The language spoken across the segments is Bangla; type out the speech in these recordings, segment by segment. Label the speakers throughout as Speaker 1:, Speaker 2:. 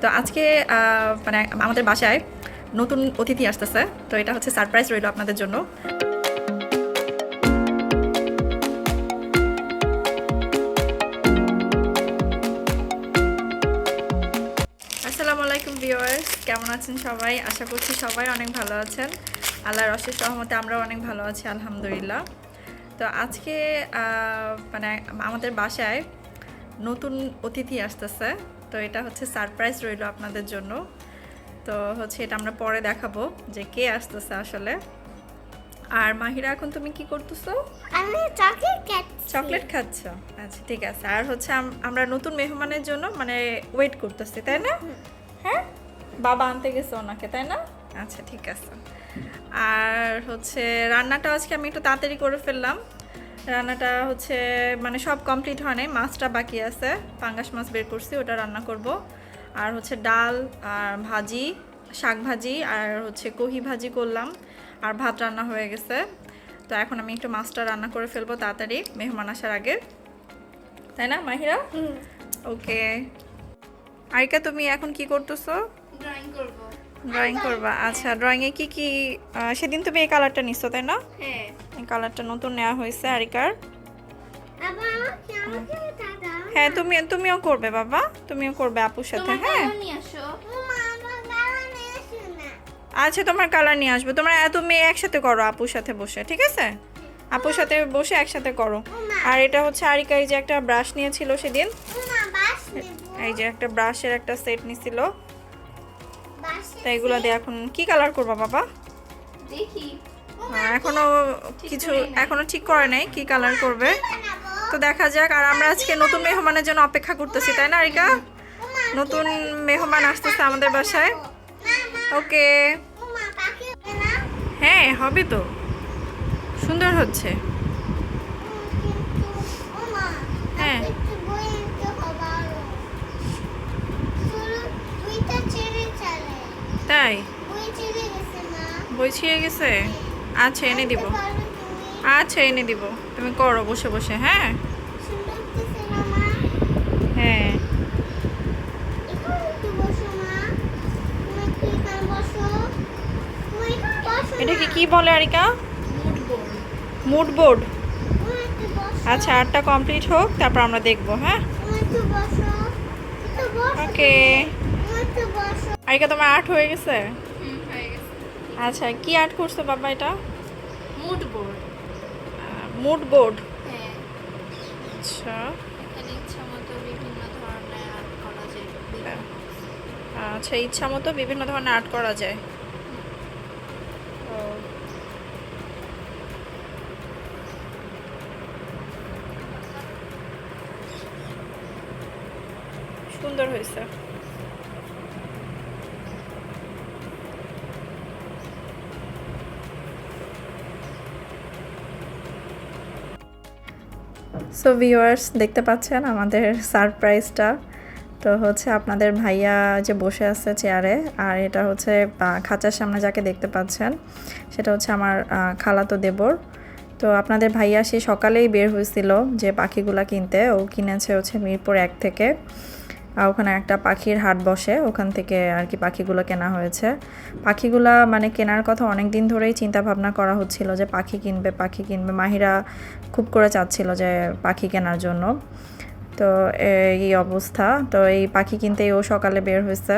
Speaker 1: তো আজকে মানে আমাদের বাসায় নতুন অতিথি আসতেছে। তো এটা হচ্ছে সারপ্রাইজ রইল আপনাদের জন্য। আসসালামু আলাইকুম ভিউয়ার্স, কেমন আছেন সবাই? আশা করছি সবাই অনেক ভালো আছেন। আল্লাহর অশেষ সহমতে আমরাও অনেক ভালো আছি, আলহামদুলিল্লাহ। তো আজকে মানে আমাদের বাসায় নতুন অতিথি আসতেছে। তো এটা হচ্ছে সারপ্রাইজ রইল আপনাদের জন্য। তো হচ্ছে এটা আমরা পরে দেখাবো যে কে আসতেছে আসলে। আর মাহিরা এখন তুমি কি করতেছো?
Speaker 2: আমি চকলেট খাচ্ছি।
Speaker 1: চকলেট খাচ্ছ? আচ্ছা ঠিক আছে। আর হচ্ছে আমরা নতুন মেহমানের জন্য মানে ওয়েট করতেছি তাই না? হ্যাঁ? বাবা আনতে গেছে ওনাকে তাই না? আচ্ছা ঠিক আছে। আর হচ্ছে রান্নাটা আজকে আমি একটু তাড়াতাড়ি করে ফেললাম। রান্নাটা হচ্ছে মানে সব কমপ্লিট হয় নাই মাছটা বাকি আছে। পাঙ্গাস মাছ বের করছি ওটা রান্না করব। আর হচ্ছে ডাল আর ভাজি শাক ভাজি আর হচ্ছে কহি ভাজি করলাম আর ভাত রান্না হয়ে গেছে। তো এখন আমি একটু মাছটা রান্না করে ফেলব তাড়াতাড়ি মেহমান আসার আগে। তাই না মাহিরা? ওকে। আরিকা তুমি এখন কি করতেছো?
Speaker 2: ড্রয়িং করব।
Speaker 1: ড্রয়িং করবা আচ্ছা ড্রয়িংয়ে কি কি সেদিন তুমি এই কালারটা নিছো তাই না?
Speaker 2: হ্যাঁ।
Speaker 1: এই কালারটা নতুন নেওয়া হয়েছে আরিকার। হ্যাঁ তুমি তুমিও করবে বাবা তুমিও করবে আপুর সাথে হ্যাঁ? আচ্ছা তোমার কালার নিয়ে আসবে। তোমরা তুমি একসাথে করো আপুর সাথে বসে ঠিক আছে? আপুর সাথে বসে একসাথে করো। আর এটা হচ্ছে আরিকা এই যে একটা ব্রাশ নিয়েছিল সেদিন। এই যে একটা ব্রাশের একটা সেট নিছিল।
Speaker 2: বাস
Speaker 1: তো এগুলো দিয়ে এখন কি কালার করবা বাবা?
Speaker 2: দেখি।
Speaker 1: এখনও কিছু এখনও ঠিক করে নাই কি কালার করবে। তো দেখা যাক, আর আমরা আজকে নতুন মেহমানের জন্য অপেক্ষা করতেছি, তাই না, আরিকা? নতুন মেহমান আসতেছে আমাদের বাসায়। ওকে। হ্যাঁ হবে তো। সুন্দর হচ্ছে। হ্যাঁ। তাই?
Speaker 2: বই ছিঁড়ে গেছে
Speaker 1: আচ্ছা এনে দিব। আচ্ছা এনে দিব। তুমি করো বসে বসে হ্যাঁ? হ্যাঁ। এটা কি বলে, আরিকা?
Speaker 2: মুড বোর্ড
Speaker 1: আচ্ছা আটটা কমপ্লিট হোক, তারপর আমরা দেখব হ্যাঁ? ওকে আরিকা, তোমার
Speaker 2: হুম হয়ে গেছে?
Speaker 1: আচ্ছা কি আর্ট করছ বাবা এটা?
Speaker 2: মুড বোর্ড
Speaker 1: মুড বোর্ড
Speaker 2: হ্যাঁ।
Speaker 1: আচ্ছা।
Speaker 2: এখানে ইচ্ছা মতো বিভিন্ন ধরনের আর্ট করা যায়
Speaker 1: আচ্ছা ইচ্ছা মতো বিভিন্ন ধরনের আর্ট করা যায়। সুন্দর হয়েছে। সো ভিউয়ার্স দেখতে পাচ্ছেন আমাদের সারপ্রাইজটা তো হচ্ছে আপনাদের ভাইয়া যে বসে আছে চেয়ারে আর এটা হচ্ছে খাঁচার সামনে যাকে দেখতে পাচ্ছেন, সেটা হচ্ছে আমার খালাতো দেবর। তো আপনাদের ভাইয়া সে সকালেই বের হয়েছিল যে পাখিগুলা কিনতে। ও কিনেছে হচ্ছে মিরপুর এক থেকে। ওখানে একটা পাখির হাট বসে, ওখান থেকে আর কি পাখিগুলো কেনা হয়েছে। পাখিগুলা মানে কেনার কথা অনেক দিন ধরেই চিন্তা ভাবনা করা হচ্ছিল যে পাখি কিনবে পাখি কিনবে। মাহিরা খুব করে চাচ্ছিল যে পাখি কেনার জন্য। তো এই অবস্থা, তো এই পাখি কিনতেই ও সকালে বের হয়েছে।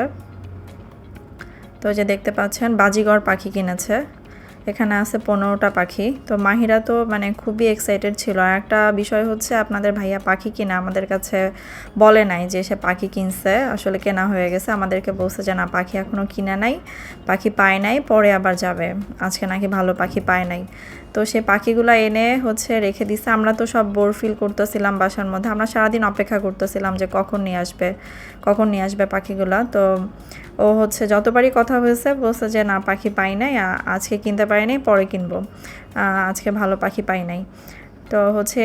Speaker 1: তো যে দেখতে পাচ্ছেন, বাজিগর পাখি কিনেছে। এখানে আছে পনেরোটা পাখি। তো মাহিরা তো মানে খুবই এক্সাইটেড ছিল। আর একটা বিষয় হচ্ছে আপনাদের ভাইয়া পাখি কিনা আমাদের কাছে বলে নাই যে সে পাখি কিনছে। আসলে কেনা হয়ে গেছে। আমাদেরকে বলছে যে, না, পাখি এখনও কিনে নাই, পাখি পায় নাই, পরে আবার যাবে। আজকে নাকি ভালো পাখি পায় নাই। তো সে পাখিগুলো এনে হচ্ছে রেখে দিছে। আমরা তো সব বোর ফিল করতেছিলাম বাসার মধ্যে। আমরা সারাদিন অপেক্ষা করতেছিলাম যে কখন নিয়ে আসবে, কখন নিয়ে আসবে পাখিগুলা। তো ও হচ্ছে যতবারই কথা হয়েছে বলছে যে, না, পাখি পাই নাই আজকে কিনতে পারি নাই, পরে কিনবো। আজকে ভালো পাখি পাই নাই। তো হচ্ছে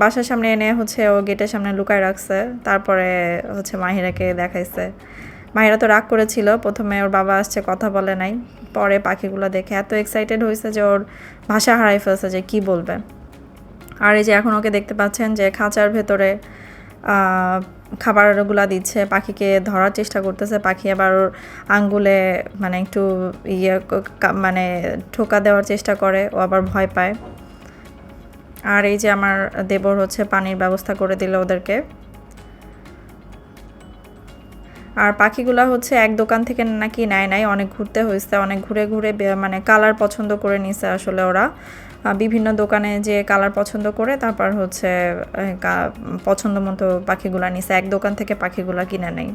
Speaker 1: বাসার সামনে এনে হচ্ছে ও গেটের সামনে লুকায় রাখছে। তারপরে হচ্ছে মাহিরাকে দেখাইছে। মাহিরা তো রাগ করেছিল, প্রথমে ওর বাবা আসছে, কথা বলে নাই। পরে পাখিগুলো দেখে এত এক্সাইটেড হয়েছে যে ওর ভাষা হারাই ফেলছে যে কি বলবে। আর এই যে এখন ওকে দেখতে পাচ্ছেন যে খাঁচার ভেতরে খাবারগুলা দিচ্ছে, পাখিকে ধরার চেষ্টা করতেছে। পাখি আবার ওর আঙ্গুলে মানে একটু ইয়ে মানে ঠোকা দেওয়ার চেষ্টা করে, ও আবার ভয় পায়। আর এই যে আমার দেবর হচ্ছে পানির ব্যবস্থা করে দিল ওদেরকে। আর পাখিগুলা হচ্ছে এক দোকান থেকে নাকি নেয় নাই, অনেক ঘুরতে হয়েছে, অনেক ঘুরে ঘুরে মানে কালার পছন্দ করে নিছে আসলে ওরা। বিভিন্ন দোকানে যে কালার পছন্দ করে, তারপর হচ্ছে পছন্দ মতো পাখিগুলা নিছে, এক দোকান থেকে পাখিগুলা কিনে নেই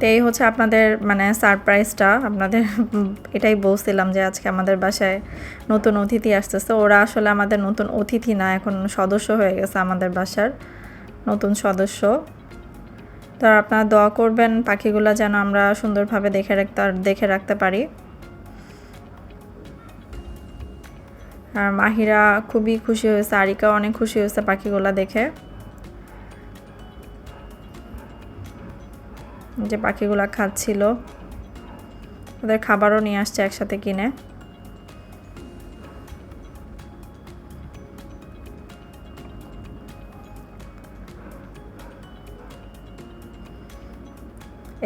Speaker 1: তো এই হচ্ছে আপনাদের মানে সারপ্রাইজটা আপনাদের, এটাই বলছিলাম যে আজকে আমাদের বাসায় নতুন অতিথি আসতেছে। ওরা আসলে আমাদের নতুন অতিথি না, এখন সদস্য হয়ে গেছে আমাদের বাসার। নতুন সদস্য। তো আপনারা দোয়া করবেন পাখিগুলো যেন আমরা সুন্দরভাবে দেখে রাখতে দেখে রাখতে পারি। আর মাহিরা খুবই খুশি হয়েছে, আরিকা অনেক খুশি হয়েছে পাখিগুলো দেখে। যে পাখিগুলো খাচ্ছিল, ওদের খাবারও নিয়ে আসছে একসাথে কিনে।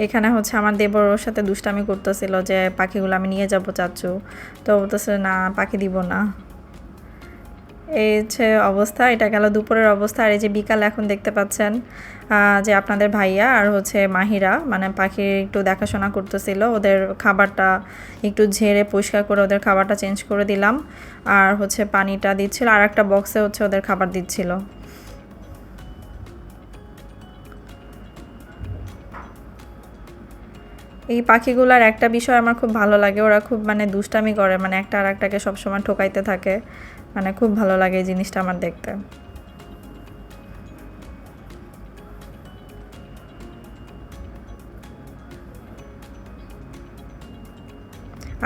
Speaker 1: এখানে হচ্ছে আমার দেবর ওর সাথে দুষ্টামি করতেছিল যে, পাখিগুলো আমি নিয়ে যাব চাচ্ছু তো বলতেছে, না, পাখি দিব না। এই হচ্ছে অবস্থা, এটা গেল দুপুরের অবস্থা। আর এই যে বিকাল এখন দেখতে পাচ্ছেন যে আপনাদের ভাইয়া আর হচ্ছে মাহিরা মানে পাখির একটু দেখাশোনা করতেছিল, ওদের খাবারটা একটু ঝেড়ে পরিষ্কার করে ওদের খাবারটা চেঞ্জ করে দিলাম। আর হচ্ছে পানিটা দিচ্ছিল আর একটা বক্সে হচ্ছে ওদের খাবার দিচ্ছিল। এই পাখিগুলার একটা বিষয় আমার খুব ভালো লাগে, ওরা খুব মানে দুষ্টামি করে মানে একটা আর একটাকে সবসময় ঠোকাইতে থাকে। মানে খুব ভালো লাগে এই জিনিসটা আমার দেখতে।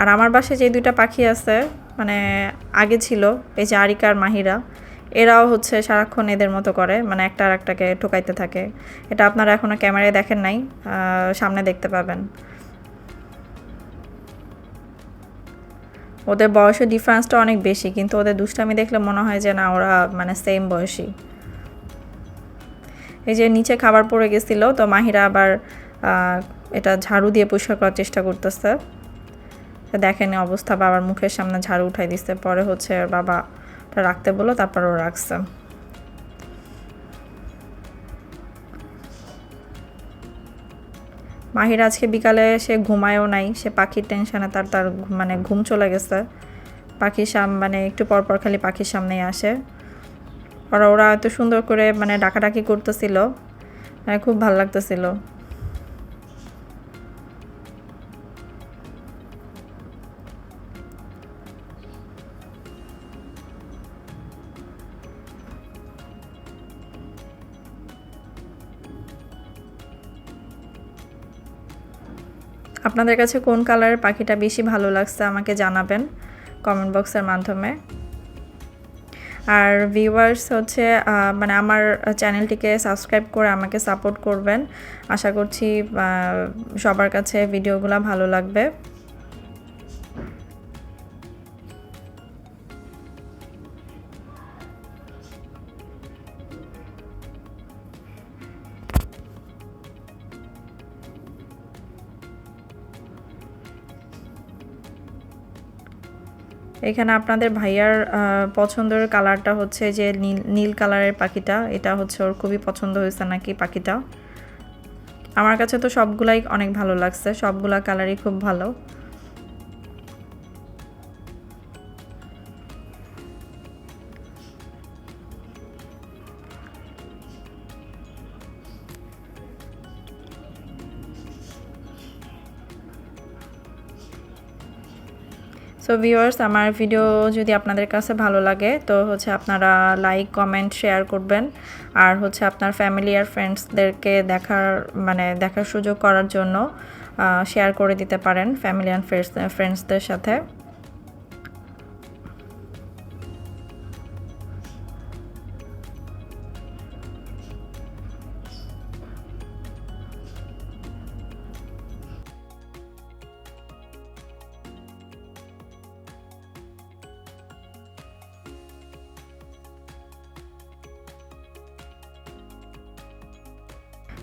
Speaker 1: আর আমার বাসায় যে দুইটা পাখি আছে মানে আগে ছিল, এই যে আরিকা আর মাহিরা এরাও হচ্ছে সারাক্ষণ এদের মতো করে মানে একটা আর একটাকে ঠোকাইতে থাকে। এটা আপনারা এখনও ক্যামেরায় দেখেন নাই সামনে দেখতে পাবেন। ওদের বয়সের ডিফারেন্সটা অনেক বেশি, কিন্তু ওদের দুষ্টামি দেখলে মনে হয় যে না, ওরা মানে সেম বয়সী। এই যে নিচে খাবার পড়ে গেছিল, তো মাহিরা আবার এটা ঝাড়ু দিয়ে পরিষ্কার করার চেষ্টা করতেছে। দেখেনি অবস্থা, বাবার মুখের সামনে ঝাড়ু উঠাই দিচ্ছে পরে হচ্ছে বাবা রাখতে তারপর ও রাখছে। মাহির আজকে বিকালে সে ঘুমায়ও নাই, সে পাখির টেনশনে তার তার মানে ঘুম চলে গেছে। পাখির সাম মানে একটু পর পর খালি পাখির সামনেই আসে। ওরা ওরা এত সুন্দর করে মানে ডাকাডাকি করতেছিল মানে খুব ভালো লাগতেছিল। আপনাদের কাছে কোন কালারের পাখিটা বেশি ভালো লাগছে আমাকে জানাবেন কমেন্ট বক্সের মাধ্যমে। আর ভিউয়ার্স হচ্ছে মানে আমার চ্যানেলটিকে সাবস্ক্রাইব করে আমাকে সাপোর্ট করবেন। আশা করছি সবার কাছে ভিডিওগুলো ভালো লাগবে। এখানে আপনাদের ভাইয়ার পছন্দের কালারটা হচ্ছে যে নীল নীল কালারের পাখিটা। এটা হচ্ছে ওর খুবই পছন্দ হয়েছে নাকি পাখিটা। আমার কাছে তো সবগুলাই অনেক ভালো লাগছে। সবগুলা কালারই খুব ভালো। সো ভিউয়ার্স আমার ভিডিও যদি আপনাদের কাছে ভালো লাগে, তো হচ্ছে আপনারা লাইক কমেন্ট শেয়ার করবেন। আর হচ্ছে আপনার ফ্যামিলি আর ফ্রেন্ডসদেরকে দেখার মানে দেখার সুযোগ করার জন্য শেয়ার করে দিতে পারেন ফ্যামিলি অ্যান্ড ফ্রেন্ডস ফ্রেন্ডসদের সাথে।